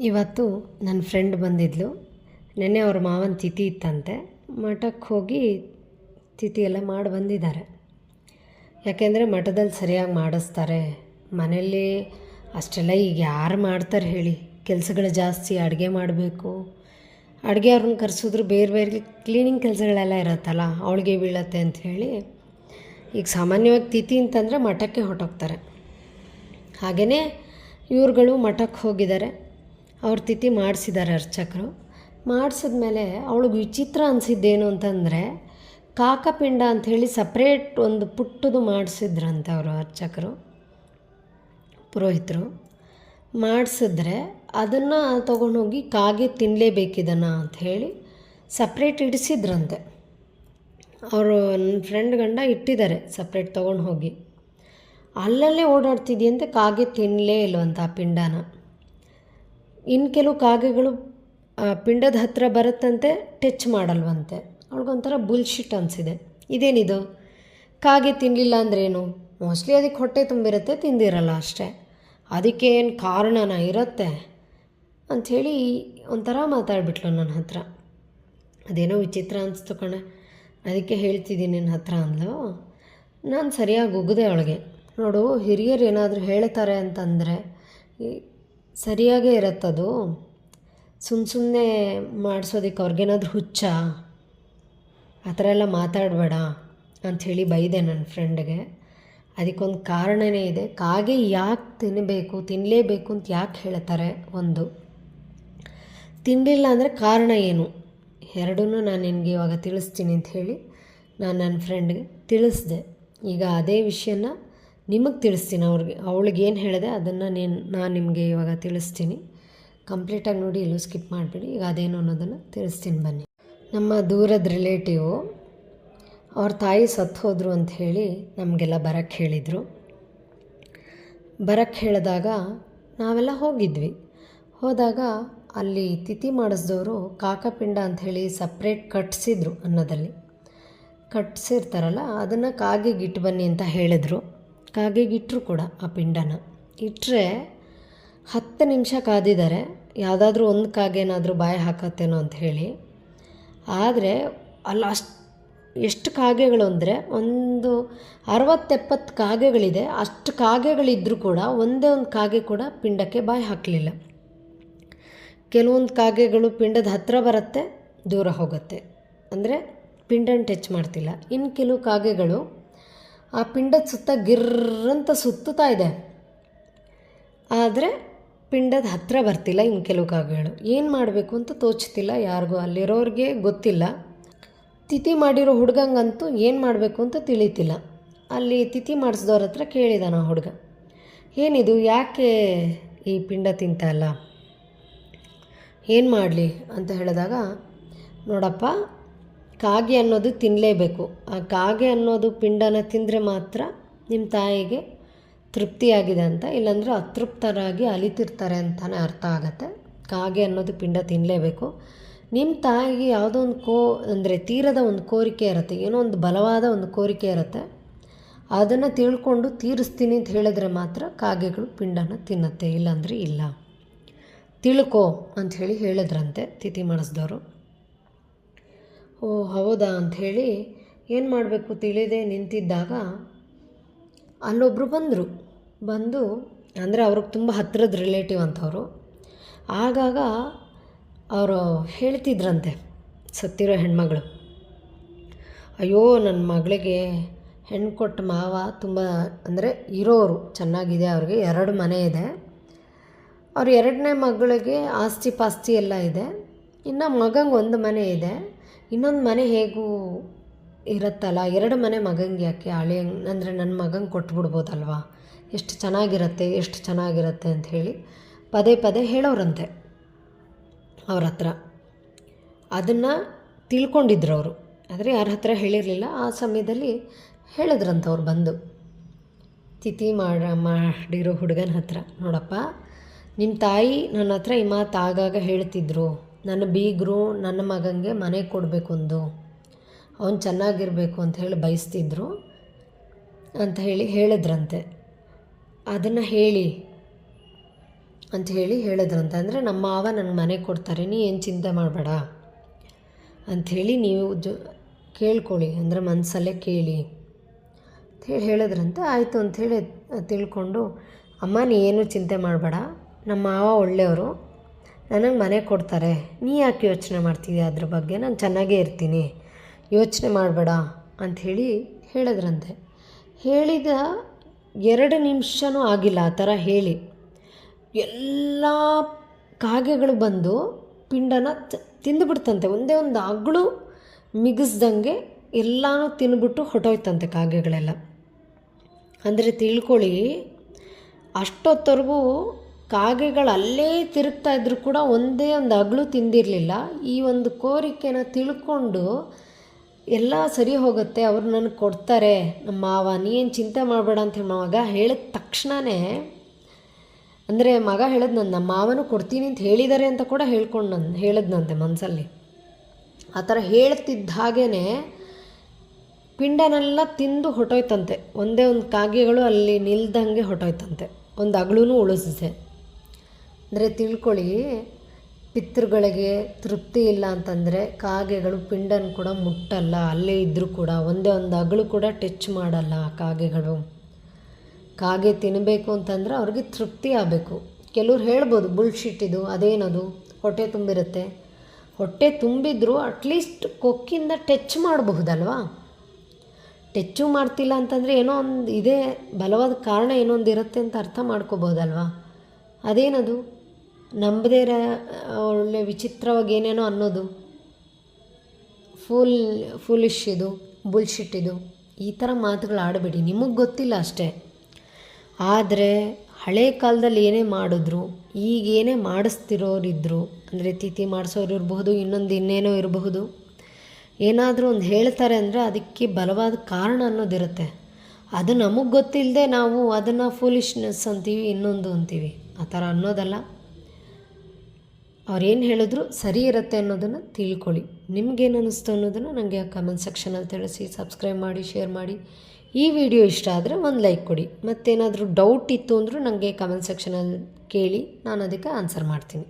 ಇವತ್ತು ನನ್ನ ಫ್ರೆಂಡ್ ಬಂದಿದ್ಲು. ನೆನ್ನೆ ಅವ್ರ ಮಾವನ ತಿಥಿ ಇತ್ತಂತೆ. ಮಠಕ್ಕೆ ಹೋಗಿ ತಿಥಿ ಎಲ್ಲ ಮಾಡಿ ಬಂದಿದ್ದಾರೆ. ಯಾಕೆಂದರೆ ಮಠದಲ್ಲಿ ಸರಿಯಾಗಿ ಮಾಡಿಸ್ತಾರೆ. ಮನೆಯಲ್ಲಿ ಅಷ್ಟೆಲ್ಲ ಈಗ ಯಾರು ಮಾಡ್ತಾರೆ ಹೇಳಿ. ಕೆಲಸಗಳು ಜಾಸ್ತಿ ಅಡುಗೆ ಮಾಡಬೇಕು. ಅಡುಗೆ ಅವ್ರನ್ನ ಕರೆಸಿದ್ರು ಬೇರೆ ಬೇರೆ ಕ್ಲೀನಿಂಗ್ ಕೆಲಸಗಳೆಲ್ಲ ಇರುತ್ತಲ್ಲ, ಅವಳಿಗೆ ಬೀಳತ್ತೆ ಅಂತ ಹೇಳಿ ಈಗ ಸಾಮಾನ್ಯವಾಗಿ ತಿಥಿ ಅಂತಂದರೆ ಮಠಕ್ಕೆ ಹೊರಟೋಗ್ತಾರೆ. ಹಾಗೆಯೇ ಇವ್ರುಗಳು ಮಠಕ್ಕೆ ಹೋಗಿದ್ದಾರೆ. ಅವ್ರ ತಿಥಿ ಮಾಡಿಸಿದ್ದಾರೆ ಅರ್ಚಕರು. ಮಾಡಿಸಿದ್ಮೇಲೆ ಅವಳಿಗೆ ವಿಚಿತ್ರ ಅನಿಸಿದ್ದೇನು ಅಂತಂದರೆ, ಕಾಕಪಿಂಡ ಅಂಥೇಳಿ ಸಪ್ರೇಟ್ ಒಂದು ಪುಟ್ಟದು ಮಾಡಿಸಿದ್ರಂತೆ ಅವರು ಅರ್ಚಕರು, ಪುರೋಹಿತರು. ಮಾಡಿಸಿದ್ರೆ ಅದನ್ನು ತೊಗೊಂಡೋಗಿ ಕಾಗೆ ತಿನ್ನಲೇಬೇಕಿದನ್ನು ಅಂಥೇಳಿ ಸಪ್ರೇಟ್ ಇಡಿಸಿದ್ರಂತೆ. ಅವರು ನನ್ನ ಫ್ರೆಂಡ್ ಗಂಡ ಇಟ್ಟಿದ್ದಾರೆ ಸಪ್ರೇಟ್ ತೊಗೊಂಡು ಹೋಗಿ ಅಲ್ಲಲ್ಲೇ ಓಡಾಡ್ತಿದ್ದೀಯಂತೆ ಕಾಗೆ ತಿನ್ನಲೇ ಇಲ್ವಂತ ಆ ಪಿಂಡನ. ಇನ್ನು ಕೆಲವು ಕಾಗೆಗಳು ಪಿಂಡದ ಹತ್ತಿರ ಬರುತ್ತಂತೆ, ಟಚ್ ಮಾಡಲ್ವಂತೆ. ಅವಳಿಗೊಂಥರ ಬುಲ್ಶಿಟ್ ಅನಿಸಿದೆ. ಇದೇನಿದು? ಕಾಗೆ ತಿನ್ನಲಿಲ್ಲ ಅಂದ್ರೇನು? ಮೋಸ್ಟ್ಲಿ ಅದಕ್ಕೆ ಹೊಟ್ಟೆ ತುಂಬಿರುತ್ತೆ, ತಿಂದಿರಲ್ಲ ಅಷ್ಟೇ. ಅದಕ್ಕೆ ಏನು ಕಾರಣನ ಇರುತ್ತೆ? ಅಂಥೇಳಿ ಒಂಥರ ಮಾತಾಡ್ಬಿಟ್ಲು ನನ್ನ ಹತ್ರ. ಅದೇನೋ ವಿಚಿತ್ರ ಅನಿಸ್ತು ಕಣೆ. ಅದಕ್ಕೆ ಹೇಳ್ತಿದ್ದೀನಿ ನಿನ್ನ ಹತ್ರ ಅಂದ್ಲು. ನಾನು ಸರಿಯಾಗಿ ಉಗ್ದೆ ಅವಳಿಗೆ. ನೋಡು, ಹಿರಿಯರು ಏನಾದರೂ ಹೇಳ್ತಾರೆ ಅಂತಂದರೆ ಸರಿಯಾಗೇ ಇರುತ್ತದು? ಸುಮ್ಮ ಸುಮ್ಮನೆ ಮಾಡಿಸೋದಕ್ಕೆ ಅವ್ರಿಗೇನಾದ್ರೂ ಹುಚ್ಚ? ಆ ಥರ ಎಲ್ಲ ಮಾತಾಡಬೇಡ ಅಂಥೇಳಿ ಬೈದೆ ನನ್ನ ಫ್ರೆಂಡ್ಗೆ. ಅದಕ್ಕೊಂದು ಕಾರಣವೇ ಇದೆ. ಕಾಗೆ ಯಾಕೆ ತಿನ್ನಬೇಕು ತಿನ್ನಲೇಬೇಕು ಅಂತ ಯಾಕೆ ಹೇಳ್ತಾರೆ ಒಂದು. ತಿನ್ನಲಿಲ್ಲ ಅಂದರೆ ಕಾರಣ ಏನು? ಎರಡೂ ನಾನು ನಿನಗೆ ಇವಾಗ ತಿಳಿಸ್ತೀನಿ ಅಂತ ಹೇಳಿ ನಾನು ನನ್ನ ಫ್ರೆಂಡ್ಗೆ ತಿಳಿಸ್ದೆ. ಈಗ ಅದೇ ವಿಷಯನ ನಿಮಗೆ ತಿಳಿಸ್ತೀನಿ ಅವ್ರಿಗೆ. ಅವಳಿಗೆ ಏನು ಹೇಳಿದೆ ಅದನ್ನು ನೀನು, ನಾನು ನಿಮಗೆ ಇವಾಗ ತಿಳಿಸ್ತೀನಿ. ಕಂಪ್ಲೀಟಾಗಿ ನೋಡಿ ಎಲ್ಲೂ ಸ್ಕಿಪ್ ಮಾಡಿಬಿಡಿ. ಈಗ ಅದೇನು ಅನ್ನೋದನ್ನು ತಿಳಿಸ್ತೀನಿ ಬನ್ನಿ. ನಮ್ಮ ದೂರದ ರಿಲೇಟಿವು ಅವ್ರ ತಾಯಿ ಸತ್ತು ಹೋದರು ಅಂತ ಹೇಳಿ ನಮಗೆಲ್ಲ ಬರಕ್ಕೆ ಹೇಳಿದರು. ಬರಕ್ಕೆ ಹೇಳಿದಾಗ ನಾವೆಲ್ಲ ಹೋಗಿದ್ವಿ. ಹೋದಾಗ ಅಲ್ಲಿ ತಿಥಿ ಮಾಡಿಸಿದವರು ಕಾಕಪಿಂಡ ಅಂಥೇಳಿ ಸಪ್ರೇಟ್ ಕಟ್ಸಿದ್ರು ಅನ್ನೋದಲ್ಲಿ. ಕಟ್ಸಿರ್ತಾರಲ್ಲ, ಅದನ್ನು ಕಾಗೆಗೆ ಇಟ್ಟು ಬನ್ನಿ ಅಂತ ಹೇಳಿದ್ರು. ಕಾಗೆಗೆ ಇಟ್ಟರು ಕೂಡ ಆ ಪಿಂಡನ. ಇಟ್ಟರೆ ಹತ್ತು ನಿಮಿಷ ಕಾದಿದ್ದಾರೆ. ಯಾವುದಾದ್ರೂ ಒಂದು ಕಾಗೇನಾದರೂ ಬಾಯಿ ಹಾಕತ್ತೇನೋ ಅಂತ ಹೇಳಿ. ಆದರೆ ಅಲ್ಲಿ ಅಷ್ಟು, ಎಷ್ಟು ಕಾಗೆಗಳು ಅಂದರೆ ಒಂದು ಅರವತ್ತೆಪ್ಪತ್ತು ಕಾಗೆಗಳಿದೆ. ಅಷ್ಟು ಕಾಗೆಗಳಿದ್ದರೂ ಕೂಡ ಒಂದೇ ಒಂದು ಕಾಗೆ ಕೂಡ ಪಿಂಡಕ್ಕೆ ಬಾಯಿ ಹಾಕಲಿಲ್ಲ. ಕೆಲವೊಂದು ಕಾಗೆಗಳು ಪಿಂಡದ ಹತ್ತಿರ ಬರುತ್ತೆ, ದೂರ ಹೋಗುತ್ತೆ. ಅಂದರೆ ಪಿಂಡನ ಟಚ್ ಮಾಡ್ತಿಲ್ಲ. ಇನ್ನು ಕೆಲವು ಕಾಗೆಗಳು ಆ ಪಿಂಡದ ಸುತ್ತ ಗಿರ್ರಂತ ಸುತ್ತುತ್ತಾ ಇದೆ. ಆದರೆ ಪಿಂಡದ ಹತ್ತಿರ ಬರ್ತಿಲ್ಲ ಇನ್ನು ಕೆಲವು ಕಾಗೆಗಳು ಏನು ಮಾಡಬೇಕು ಅಂತ ತೋಚ್ತಿಲ್ಲ, ಯಾರಿಗೂ ಅಲ್ಲಿರೋರಿಗೆ ಗೊತ್ತಿಲ್ಲ. ತಿಥಿ ಮಾಡಿರೋ ಹುಡುಗಂಗಂತೂ ಏನು ಮಾಡಬೇಕು ಅಂತ ತಿಳಿತಿಲ್ಲ. ಅಲ್ಲಿ ತಿಥಿ ಮಾಡಿಸಿದವ್ರ ಹತ್ರ ಕೇಳಿದಾನ ಹುಡುಗ. ಏನಿದು, ಯಾಕೆ ಈ ಪಿಂಡ ತಿಂತಲ್ಲ ಏನು ಮಾಡಲಿ ಅಂತ ಹೇಳಿದಾಗ, ನೋಡಪ್ಪ ಕಾಗೆ ಅನ್ನೋದು ತಿನ್ನಲೇಬೇಕು ಆ ಕಾಗೆ ಅನ್ನೋದು ಪಿಂಡನ ತಿಂದರೆ ಮಾತ್ರ ನಿಮ್ಮ ತಾಯಿಗೆ ತೃಪ್ತಿಯಾಗಿದೆ ಅಂತ. ಇಲ್ಲಾಂದರೆ ಅತೃಪ್ತರಾಗಿ ಅಲಿತಿರ್ತಾರೆ ಅಂತಲೇ ಅರ್ಥ ಆಗುತ್ತೆ. ಕಾಗೆ ಅನ್ನೋದು ಪಿಂಡ ತಿನ್ನಲೇಬೇಕು ನಿಮ್ಮ ತಾಯಿಗೆ ಯಾವುದೋ ಒಂದು ಕೋ, ಅಂದರೆ ತೀರದ ಒಂದು ಕೋರಿಕೆ ಇರುತ್ತೆ, ಏನೋ ಒಂದು ಬಲವಾದ ಒಂದು ಕೋರಿಕೆ ಇರುತ್ತೆ, ಅದನ್ನು ತಿಳ್ಕೊಂಡು ತೀರಿಸ್ತೀನಿ ಅಂತ ಹೇಳಿದ್ರೆ ಮಾತ್ರ ಕಾಗೆಗಳು ಪಿಂಡನ ತಿನ್ನತ್ತೆ, ಇಲ್ಲಾಂದರೆ ಇಲ್ಲ. ತಿಳ್ಕೋ ಅಂಥೇಳಿ ಹೇಳಿದ್ರಂತೆ ತಿಥಿ ಮಾಡಿಸಿದವರು ಓ, ಹೌದಾ ಅಂಥೇಳಿ ಏನು ಮಾಡಬೇಕು ತಿಳಿದೆ ನಿಂತಿದ್ದಾಗ ಅಲ್ಲೊಬ್ಬರು ಬಂದರು. ಬಂದು, ಅಂದರೆ ಅವ್ರಿಗೆ ತುಂಬ ಹತ್ತಿರದ ರಿಲೇಟಿವ್ ಅಂತವರು ಆಗಾಗ ಅವರು ಹೇಳ್ತಿದ್ರಂತೆ, ಸತ್ತಿರೋ ಹೆಣ್ಮಗಳು. ಅಯ್ಯೋ ನನ್ನ ಮಗಳಿಗೆ ಹೆಣ್ಣು ಕೊಟ್ಟ ಮಾವ ತುಂಬ, ಅಂದರೆ ಇರೋರು, ಚೆನ್ನಾಗಿದೆ, ಅವ್ರಿಗೆ ಎರಡು ಮನೆ ಇದೆ. ಅವ್ರ ಎರಡನೇ ಮಗಳಿಗೆ ಆಸ್ತಿ ಪಾಸ್ತಿ ಎಲ್ಲ ಇದೆ. ಇನ್ನು ಮಗಂಗೆ ಒಂದು ಮನೆ ಇದೆ. ಇನ್ನೊಂದು ಮನೆ ಹೇಗೂ ಇರುತ್ತಲ್ಲ? ಎರಡು ಮನೆ ಮಗಂಗೆ ಯಾಕೆ? ಅಳಿಯಂಗೆ ಅಂದರೆ ನನ್ನ ಮಗಂಗೆ ಕೊಟ್ಬಿಡ್ಬೋದಲ್ವಾ? ಎಷ್ಟು ಚೆನ್ನಾಗಿರುತ್ತೆ ಎಷ್ಟು ಚೆನ್ನಾಗಿರುತ್ತೆ ಅಂತ ಹೇಳಿ ಪದೇ ಪದೇ ಹೇಳೋರಂತೆ ಅವ್ರ ಹತ್ರ. ಅದನ್ನು ತಿಳ್ಕೊಂಡಿದ್ರು ಅವರು. ಆದರೆ ಯಾರ ಹತ್ರ ಹೇಳಿರಲಿಲ್ಲ, ಆ ಸಮಯದಲ್ಲಿ ಹೇಳಿದ್ರಂತ ಅವ್ರು ಬಂದು. ತಿಥಿ ಮಾಡ, ಮಾಡಿರೋ ಹುಡುಗನ ಹತ್ರ, ನೋಡಪ್ಪ ನಿಮ್ಮ ತಾಯಿ ನನ್ನ ಹತ್ರ ಈ ಮಾತು ಆಗಾಗ ಹೇಳ್ತಿದ್ರು. ನನ್ನ ಬೀಗರು ನನ್ನ ಮಗನಿಗೆ ಮನೆ ಕೊಡಬೇಕು ಒಂದು ಅವನು ಚೆನ್ನಾಗಿರಬೇಕು ಅಂತ ಹೇಳಿ ಬಯಸ್ತಿದ್ರು ಅಂತ ಹೇಳಿ ಹೇಳಿದ್ರಂತೆ. ಅದನ್ನು ಹೇಳಿ ಅಂತ ಹೇಳಿ ಹೇಳಿದ್ರಂತೆ. ಅಂದರೆ ನಮ್ಮ ಮಾವ ನನ್ನ ಮನೆ ಕೊಡ್ತಾರೆ, ನೀ ಏನು ಚಿಂತೆ ಮಾಡಬೇಡ ಅಂಥೇಳಿ ನೀವು ಜೊ ಕೇಳ್ಕೊಳ್ಳಿ, ಅಂದರೆ ಮನಸ್ಸಲ್ಲೇ ಕೇಳಿ ಅಂಥೇಳಿ ಹೇಳಿದ್ರಂತೆ. ಆಯಿತು ಅಂಥೇಳಿ ತಿಳ್ಕೊಂಡು, ಅಮ್ಮ, ನೀ ಏನು ಚಿಂತೆ ಮಾಡಬೇಡ. ನಮ್ಮ ಮಾವ ಒಳ್ಳೆಯವರು. ನನಗೆ ಮನೆ ಕೊಡ್ತಾರೆ. ನೀ ಯಾಕೆ ಯೋಚನೆ ಮಾಡ್ತಿದ್ಯಾ ಅದ್ರ ಬಗ್ಗೆ? ನಾನು ಚೆನ್ನಾಗೇ ಇರ್ತೀನಿ. ಯೋಚನೆ ಮಾಡಬೇಡ ಅಂಥೇಳಿ ಹೇಳಿದ್ರಂತೆ. ಹೇಳಿದ ಎರಡು ನಿಮಿಷನೂ ಆಗಿಲ್ಲ ಆ ಥರ ಹೇಳಿ. ಎಲ್ಲ ಕಾಗೆಗಳು ಬಂದು ಪಿಂಡನ ತಿಂದುಬಿಡ್ತಂತೆ. ಒಂದೇ ಒಂದು ಅಗಳು ಮಿಗಿಸ್ದಂಗೆ ಎಲ್ಲನೂ ತಿಂದುಬಿಟ್ಟು ಹೊಟ್ಟೋಯ್ತಂತೆ ಕಾಗೆಗಳೆಲ್ಲ. ಅಂದರೆ ತಿಳ್ಕೊಳ್ಳಿ, ಅಷ್ಟೊತ್ತವರೆಗೂ ಕಾಗೆಗಳು ಅಲ್ಲೇ ತಿರುಗ್ತಾ ಇದ್ದರೂ ಕೂಡ ಒಂದೇ ಒಂದು ಅಗಳು ತಿಂದಿರಲಿಲ್ಲ. ಈ ಒಂದು ಕೋರಿಕೆನ ತಿಳ್ಕೊಂಡು ಎಲ್ಲ ಸರಿ ಹೋಗುತ್ತೆ, ಅವ್ರು ನನಗೆ ಕೊಡ್ತಾರೆ. ನಮ್ಮ ಮಾವ, ನೀನು ಚಿಂತೆ ಮಾಡಬೇಡ ಅಂತ ಹೇಳಿ ಮಗ ಹೇಳಿದ ತಕ್ಷಣವೇ ಅಂದರೆ ಮಗ ಹೇಳಿದ್ ನನ್ನ ನಮ್ಮ ಮಾವನು ಕೊಡ್ತೀನಿ ಅಂತ ಹೇಳಿದ್ದಾರೆ ಅಂತ ಕೂಡ ಹೇಳ್ಕೊಂಡು ನನ್ನ ಹೇಳಿದ್ನಂತೆ ಮನಸ್ಸಲ್ಲಿ ಆ ಥರ ಹೇಳ್ತಿದ್ದ ಹಾಗೇ ಪಿಂಡನೆಲ್ಲ ತಿಂದು ಹೊಟ್ಟೋಯ್ತಂತೆ ಒಂದೇ ಒಂದು ಕಾಗೆಗಳು ಅಲ್ಲಿ ನಿಲ್ದಂಗೆ ಹೊಟ್ಟೋಯ್ತಂತೆ ಒಂದು ಅಗಳೂ ಉಳಿಸಿದೆ ಅಂದರೆ ತಿಳ್ಕೊಳ್ಳಿ, ಪಿತೃಗಳಿಗೆ ತೃಪ್ತಿ ಇಲ್ಲ ಅಂತಂದರೆ ಕಾಗೆಗಳು ಪಿಂಡನ ಕೂಡ ಮುಟ್ಟಲ್ಲ, ಅಲ್ಲೇ ಇದ್ದರೂ ಕೂಡ, ಒಂದೇ ಒಂದು ಅಗಳು ಕೂಡ ಟಚ್ ಮಾಡಲ್ಲ ಕಾಗೆಗಳು. ಕಾಗೆ ತಿನ್ನಬೇಕು ಅಂತಂದರೆ ಅವ್ರಿಗೆ ತೃಪ್ತಿ ಆಗಬೇಕು. ಕೆಲವ್ರು ಹೇಳ್ಬೋದು ಬುಲ್ಶಿಟ್ ಇದು, ಅದೇನದು, ಹೊಟ್ಟೆ ತುಂಬಿರುತ್ತೆ. ಹೊಟ್ಟೆ ತುಂಬಿದ್ರು ಅಟ್ಲೀಸ್ಟ್ ಕೊಕ್ಕಿಂದ ಟಚ್ ಮಾಡಬಹುದಲ್ವಾ? ಟಚ್ಚು ಮಾಡ್ತಿಲ್ಲ ಅಂತಂದರೆ ಏನೋ ಒಂದು, ಇದೇ ಬಲವಾದ ಕಾರಣ ಏನೋ ಒಂದು ಇರುತ್ತೆ ಅಂತ ಅರ್ಥ ಮಾಡ್ಕೋಬೋದಲ್ವಾ? ಅದೇನದು? ನಂಬದೇ ಒಳ್ಳೆ ವಿಚಿತ್ರವಾಗಿ ಏನೇನೋ ಅನ್ನೋದು. ಫುಲ್, ಫುಲಿಶ್ ಇದು, ಬುಲ್ಶಿಟ್ ಇದು. ಈ ಥರ ಮಾತುಗಳು ಆಡಬೇಡಿ. ನಿಮಗೆ ಗೊತ್ತಿಲ್ಲ ಅಷ್ಟೇ. ಆದರೆ, ಹಳೆ ಕಾಲದಲ್ಲಿ ಏನೇ ಮಾಡಿದ್ರು, ಈಗ ಏನೇ ಮಾಡಿಸ್ತಿರೋರಿದ್ರು, ಅಂದರೆ ತಿಥಿ ಮಾಡಿಸೋರು ಇರಬಹುದು, ಇನ್ನೊಂದು ಇನ್ನೇನೋ ಇರಬಹುದು, ಏನಾದರೂ ಒಂದು ಹೇಳ್ತಾರೆ ಅಂದರೆ ಅದಕ್ಕೆ ಬಲವಾದ ಕಾರಣ ಅನ್ನೋದಿರುತ್ತೆ. ಅದು ನಮಗೆ ಗೊತ್ತಿಲ್ಲದೆ ನಾವು ಅದನ್ನು ಫುಲಿಶ್ನೆಸ್ ಅಂತೀವಿ, ಇನ್ನೊಂದು ಅಂತೀವಿ. ಆ ಥರ ಅನ್ನೋದಲ್ಲ. ಅವ್ರೇನು ಹೇಳಿದ್ರು ಸರಿ ಇರುತ್ತೆ ಅನ್ನೋದನ್ನು ತಿಳ್ಕೊಳ್ಳಿ. ನಿಮ್ಗೇನು ಅನ್ನಿಸ್ತು ಅನ್ನೋದನ್ನು ನನಗೆ ಕಮೆಂಟ್ ಸೆಕ್ಷನಲ್ಲಿ ತಿಳಿಸಿ ಸಬ್ಸ್ಕ್ರೈಬ್ ಮಾಡಿ ಶೇರ್ ಮಾಡಿ. ಈ ವಿಡಿಯೋ ಇಷ್ಟ ಆದರೆ ಒಂದು ಲೈಕ್ ಕೊಡಿ. ಮತ್ತೇನಾದರೂ ಡೌಟ್ ಇತ್ತು ಅಂದರೂ ನನಗೆ ಕಮೆಂಟ್ ಸೆಕ್ಷನಲ್ಲಿ ಕೇಳಿ, ನಾನು ಅದಕ್ಕೆ ಆನ್ಸರ್ ಮಾಡ್ತೀನಿ.